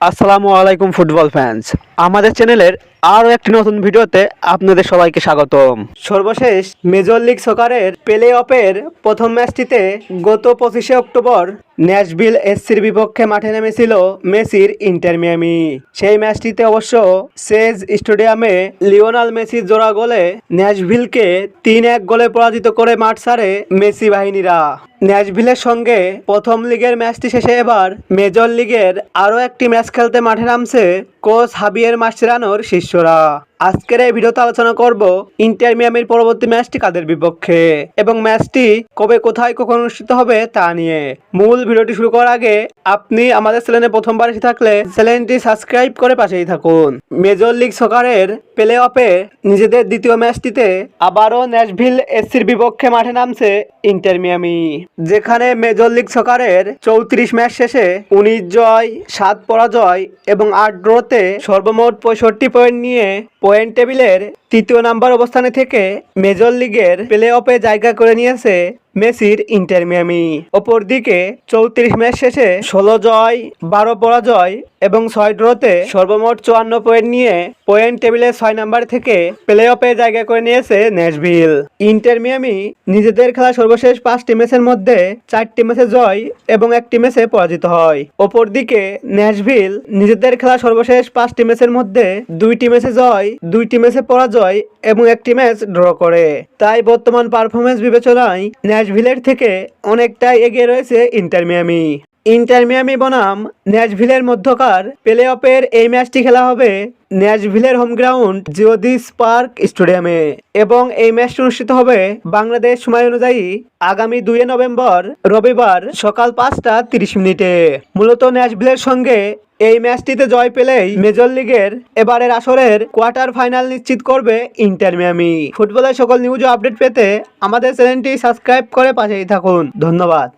আসসালামু আলাইকুম football fans আমাদের চ্যানেলের আরও একটি নতুন ভিডিওতে আপনাদের সবাইকে স্বাগতম। সর্বশেষ মেজর লিগ সকারের প্লে অফের প্রথম ম্যাচটিতে গত পঁচিশে অক্টোবর ন্যাশভিল এসসির বিপক্ষে মাঠে নেমেছিল মেসির ইন্টার মিয়ামি। সেই ম্যাচটিতে অবশ্য সেজ স্টেডিয়ামে লিওনাল মেসির জোড়া গোলে ন্যাশভিলকে তিন এক গোলে পরাজিত করে মাঠ ছাড়ে মেসি বাহিনীরা। ন্যাশভিলের সঙ্গে প্রথম লিগের ম্যাচটি শেষে এবার মেজর লিগের আরও একটি ম্যাচ খেলতে মাঠে নামছে কোচ হাবিয়ের মাসচেরানোর শিষ্যরা। আজকের এই ভিডিওতে আলোচনা করব ইন্টার মিয়ামির পরবর্তী ম্যাচটি কাদের বিপক্ষে এবং ম্যাচটি কবে, কোথায়, কখন অনুষ্ঠিত হবে তা নিয়ে। মূল ভিডিওটি শুরু করার আগে আপনি আমাদের চ্যানেলে প্রথমবার এসে থাকলে চ্যানেলটি সাবস্ক্রাইব করে পাশেই থাকুন। মেজর লিগ সকারের প্লে অফে নিজেদের দ্বিতীয় ম্যাচটিতে আবারও ন্যাশভিল এসসির বিপক্ষে মাঠে নামছে ইন্টার মিয়ামি, যেখানে মেজর লিগ সকারের চৌত্রিশ ম্যাচ শেষে উনিশ জয়, সাত পরাজয় এবং আট ড্রতে সর্বমোট পঁয়ষট্টি পয়েন্ট নিয়ে পয়েন্ট টেবিলের তৃতীয় নাম্বার অবস্থানে থেকে মেজর লিগের প্লে অফে জায়গা করে নিয়েছে মেসির ইন্টার মিয়ামি। অপরদিকে চৌত্রিশ ম্যাচ শেষে ষোলো জয়, বারো পরাজয় এবং ছয় ড্রতে সর্বমোট চুয়ান্ন পয়েন্ট নিয়ে পয়েন্ট টেবিলের ছয় নাম্বার থেকে প্লে অফে জায়গা করে নিয়েছে ন্যাশভিল ইন্টার মিয়ামি নিজেদের খেলা সর্বশেষ পাঁচটি ম্যাচের মধ্যে চারটি ম্যাচে জয় এবং একটি ম্যাচে পরাজিত হয়। অপরদিকে ন্যাশভিল নিজেদের খেলা সর্বশেষ পাঁচটি ম্যাচের মধ্যে দুইটি ম্যাচে জয়, দুইটি ম্যাচে পরাজয় এবং একটি ম্যাচ ড্র করে। তাই বর্তমান পারফরমেন্স বিবেচনায় ন্যাশভিলের থেকে অনেকটাই এগিয়ে রয়েছে ইন্টার মিয়ামি ইন্টার মিয়ামি বনাম ন্যাশভিলের মধ্যকার প্লে অফের এই ম্যাচটি খেলা হবে ন্যাশভিলের হোম গ্রাউন্ড জিওদিস পার্ক স্টেডিয়ামে এবং এই ম্যাচটি অনুষ্ঠিত হবে বাংলাদেশ সময় অনুযায়ী আগামী দুই নভেম্বর রবিবার সকাল পাঁচটা তিরিশ মিনিটে। মূলত ন্যাশভিলের সঙ্গে এই ম্যাচটিতে জয় পেলেই মেজর লিগের এবারের আসরের কোয়ার্টার ফাইনাল নিশ্চিত করবে ইন্টার মিয়ামি। ফুটবলের সকল নিউজ আপডেট পেতে আমাদের চ্যানেলটি সাবস্ক্রাইব করে পাশেই থাকুন। ধন্যবাদ।